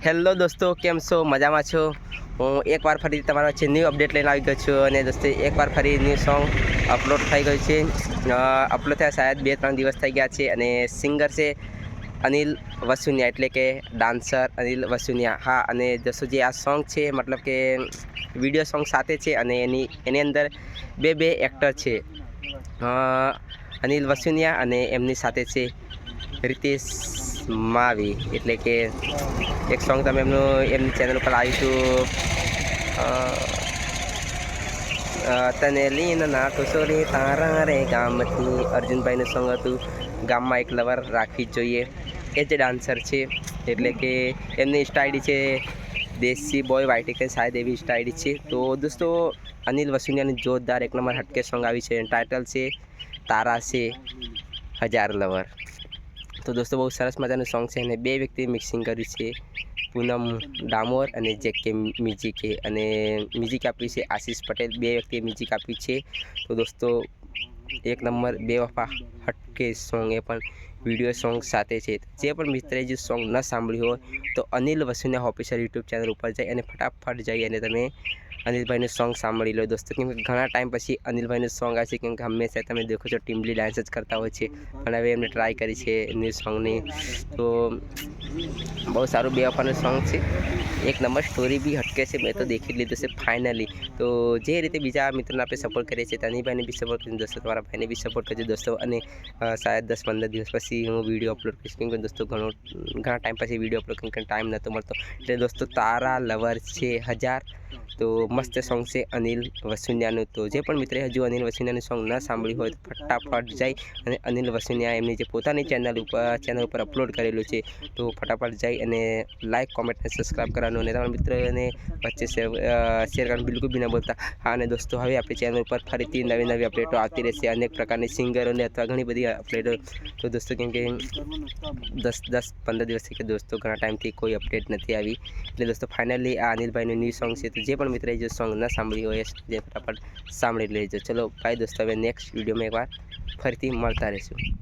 Hello દોસ્તો, કેમ છો? મજામાં છો? હું એકવાર ફરી તમારા વચ્ચે ન્યૂ અપડેટ લઈને આવી ગયો છું અને દોસ્તો, એકવાર ફરી ન્યૂ સોંગ અપલોડ થઈ ગયું છે. અપલોડ થયા શાયદ બે ત્રણ દિવસ થઈ ગયા છે અને સિંગર છે અનિલ વસુનિયા, એટલે કે ડાન્સર અનિલ વસુનિયા. હા, અને દોસ્તો, જે આ સોંગ છે, મતલબ કે વીડિયો સોંગ સાથે છે અને એની એની અંદર બે બે એક્ટર છે. અનિલ વસુનિયા અને એમની સાથે છે રિતેશ માવી એટલે કે એક સોંગ તમે એમનું એમની ચેનલ ઉપર અ, તને લીન ના કુસોરી તારા રે ગામથી. અર્જુનભાઈનું સોંગ હતું ગામમાં એક લવર રાખવી જ જોઈએ. એ જ ડાન્સર છે એટલે કે એમની સ્ટાઇડી છે દેશી બોય વાઇટિકે સાહેબ એવી સ્ટાઇડી છે. તો દોસ્તો અનિલ વસુનિયાની જોરદાર એક નંબર હટકે સોંગ આવી છે. ટાઇટલ છે તારા છે હજાર લવર તો દોસ્તો, બહુ સરસ મજાનું સોંગ છે અને બે વ્યક્તિએ મિક્સિંગ કર્યું છે. પૂનમ ડામોર અને જે કે મ્યુઝિકે અને મ્યુઝિક આપ્યું છે આશીષ પટેલ. બે વ્યક્તિએ મ્યુઝિક આપ્યું છે. તો દોસ્તો, એક નંબર બે વફા હટકે સોંગ એ પણ વીડિયો સોંગ સાથે છે. જે પણ મિત્રએ જે સોંગ ન સાંભળ્યું હોય, તો અનિલ વસુને ઓફિશિયલ યુટ્યુબ ચેનલ ઉપર જઈ અને ફટાફટ જઈ અને તમે અનિલભાઈનું સોંગ સાંભળી લો. દોસ્તો, કેમ ઘણા ટાઈમ પછી અનિલભાઈનું સોંગ આવે છે કેમ કે હંમેશા તમે દેખો છો ટીમલી ડાન્સ જ કરતા હોય છે. પણ હવે એમને ટ્રાય કરી છે એમની સોંગની તો બહુ સારું બે વફાનું સોંગ છે. એક નંબર સ્ટોરી બી હટકે છે, મેં તો દેખી લીધું છે ફાઇનલી તો જે રીતે બીજા મિત્રોને આપણે સપોર્ટ કરીએ છીએ, તનીભાઈને બી સપોર્ટ કરીએ દોસ્તો, તમારા ભાઈને બી સપોર્ટ કરજો દોસ્તો. અને શાયદ દસ પંદર દિવસ પછી હું વીડિયો અપલોડ કરીશ. કેમ કે દોસ્તો, ઘણો, ઘણા ટાઈમ પછી વીડિયો અપલોડ કેમ કે ટાઈમ નહોતો મળતો. એટલે દોસ્તો, તારા લવર છે હજાર. તો મસ્ત સોંગ છે અનિલ વસુનિયાનું. તો જે પણ મિત્રે હજુ અનિલ વસુનિયાનું સોંગ ન સાંભળ્યું હોય, તો ફટાફટ જાય અને અનિલ વસુનિયા એમની જે પોતાની ચેનલ ઉપર ચેનલ ઉપર અપલોડ કરેલું છે, તો ફટાફટ જાય અને લાઇક કોમેન્ટ અને સબસ્ક્રાઈબ કરવાનું. અને તમારા મિત્રોને વચ્ચે શેર કરવાનું બિલકુલ બી ન બોલતા. હા, અને દોસ્તો, હવે આપણી ચેનલ ઉપર ફરીથી નવી નવી અપડેટો આવતી રહેશે. અનેક પ્રકારની સિંગરોને અથવા ઘણી બધી અપડેટો તો દોસ્તો કેમ કે દસ દસ પંદર દિવસથી કે દોસ્તો ઘણા ટાઈમથી કોઈ અપડેટ નથી આવી. એટલે દોસ્તો ફાઇનલી આ અનિલભાઈનું ન્યૂ સોંગ છે તો જે પણ મિત્રએ જો સોંગ ન સાંભળ્યું હોય જે ફટાફટ સાંભળી લેજો. ચલો ભાઈ દોસ્તો, હવે નેક્સ્ટ વિડીયોમાં એકવાર ફરીથી મળતા રહીશું.